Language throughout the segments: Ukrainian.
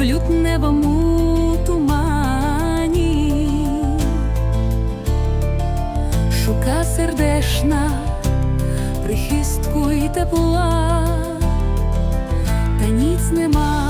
в лютневому тумані, шука сердешна, прихистку й тепла, та ніц нема.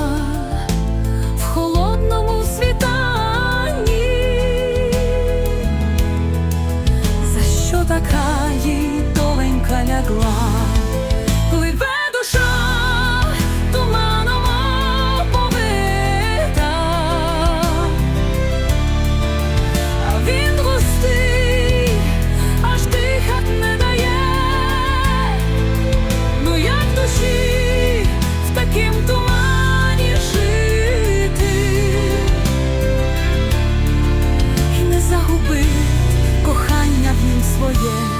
我也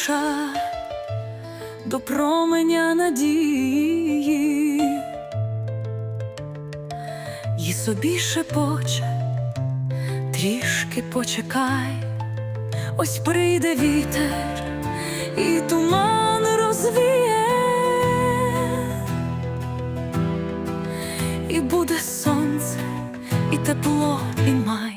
душа до променя надії, і собі шепоче, трішки почекай, ось прийде вітер і туман розвіє, і буде сонце, і тепло, і май.